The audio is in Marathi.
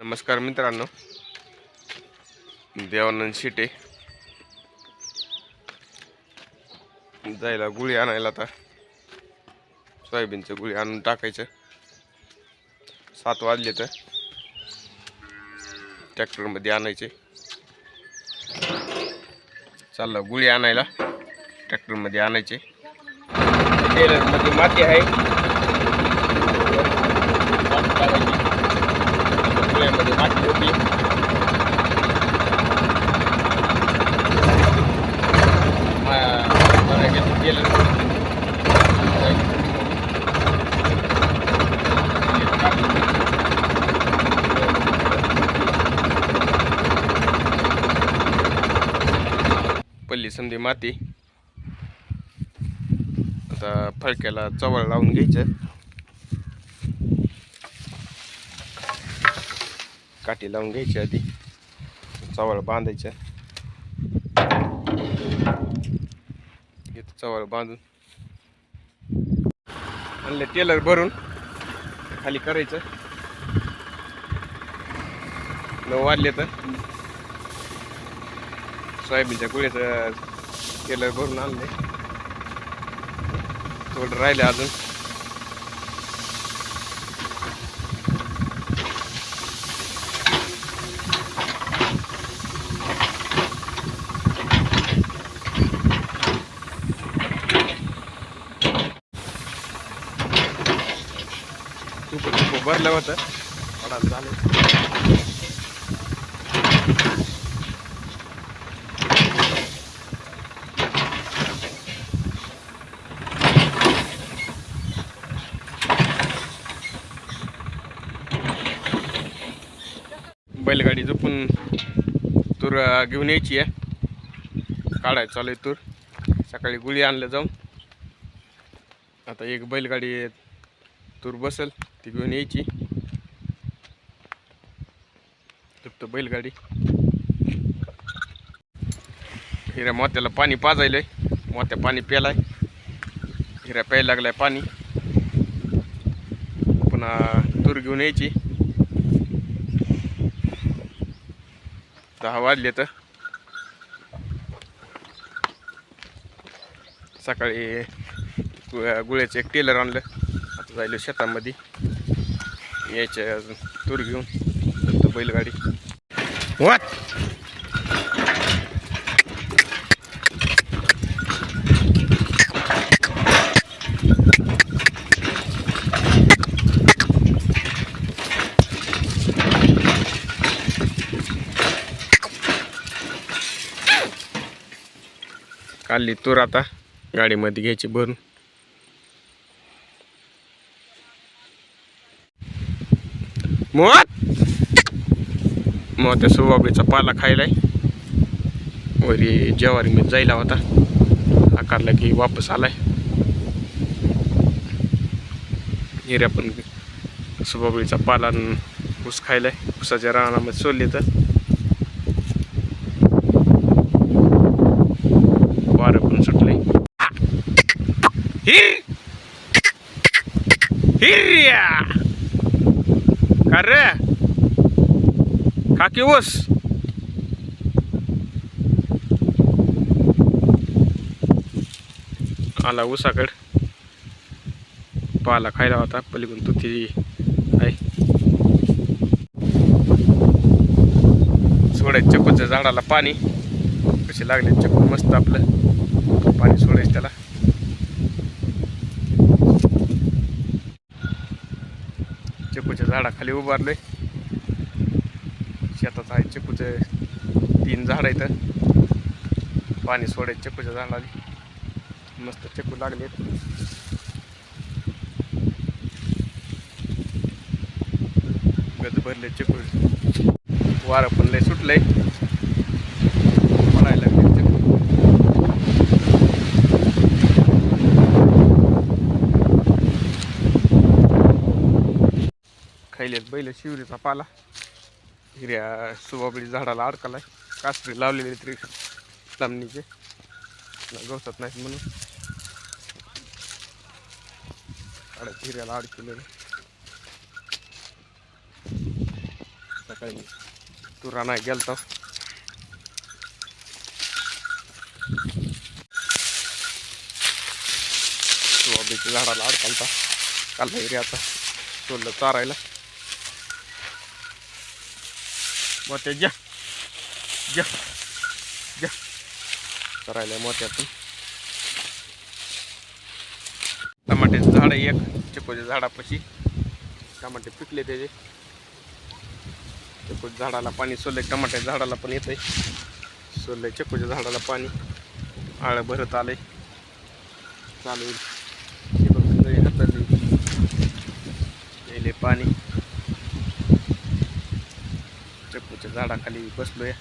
नमस्कार मित्रांनो. देवानंद शिटे. जायला गुळी आणायला आता. सोयाबीनचं गुळी आणून टाकायचं. सात वाजले तर ट्रॅक्टरमध्ये आणायचे. चाललं गुळी आणायला. ट्रॅक्टरमध्ये आणायचे. टेलरमध्ये माती आहे. माती माती होती. टेलर पल्ली संधी माती. आता फळक्याला चवळ लावून घ्यायचं. काठी लावून घ्यायची आधी. चवळ बांधायचं घेतो चवळ बांधून. आणले टेलर भरून. खाली करायचं. नऊ वाजले तर. सोयाबीनच्या गुळ्याचं टेलर भरून आणले थोडं राहिले अजून. खूप तूप भरलं होतं. पडायला झालं बैलगाडी जपून तूर घेऊन यायची आहे. काढायचं चालू आहे तूर. सकाळी गुळी आणलं जाऊन. आता एक बैलगाडी तूर बसल ती घेऊन यायची. फक्त बैलगाडी. हिऱ्या मोत्याला पाणी पाजायलंय. मोत्या पाणी प्यालाय. हिऱ्या प्यायला लागलाय पाणी. पुन्हा तूर घेऊन यायची. दहा वाजले तर. सकाळी गुळ्याचं एक टेलर आणलं. जायलो शेतामध्ये. यायचं अजून तूर घेऊन फक्त बैलगाडी. वाट काढली तूर आता गाडीमध्ये घ्यायची भरून. मोत. त्या सुबाबळीचा पाला खायलाय. वरी जेवारी मी जायला होता. आकारला की वापस आलाय. हिऱ्या पण सुबाबळीचा पाला ऊस खायलाय. ऊसाच्या रानामध्ये सोडले तर. वारं पण सुटलंय. हिर्या का रे काकी ऊस. आला ऊसाकड. पाला खायला होता पलीकडून तू ती आहे. सोडायचं चकूच्या झाडाला पाणी. कसे लागले चकू? मस्त आपलं. पाणी सोडायचं त्याला. चिकूच्या झाडाखाली उभारलोय. शेतात आहे चिकूचे तीन झाड आहेत. पाणी सोडायचं चिकूच्या झाडाला मस्त चिकू लागले गज भरले चिकू. वारं पण लय सुटलंय पडायला लागले चिकू पहिलं शिवरीचा पाला. हिऱ्या सुबाबळी झाडाला अडकलाय. कासरी लावलेली तरी लांबणीचे. गवतात नाहीत म्हणून. अडक हिऱ्याला अडकलेलं सकाळी मी तुरा नाही गेलतो? सोयाबीनच्या झाडाला अडकालता. काल वगैरे आता सोडलं चारायला. मोत्या ज्या ज्या ज्या चरायला मोत्यातून टमाट्याचं झाड आहे एक चिकोच्या झाडापाशी. टमाटे पिकले त्याचे. चिकोच्या झाडाला पाणी सोलले टमाट्याच्या झाडाला पण येतंय. सोललंय चिकोच्या झाडाला पाणी. आळं भरत आलंय. चालू हे यायले पाणी. चिकोच्या झाडाखाली बसलोय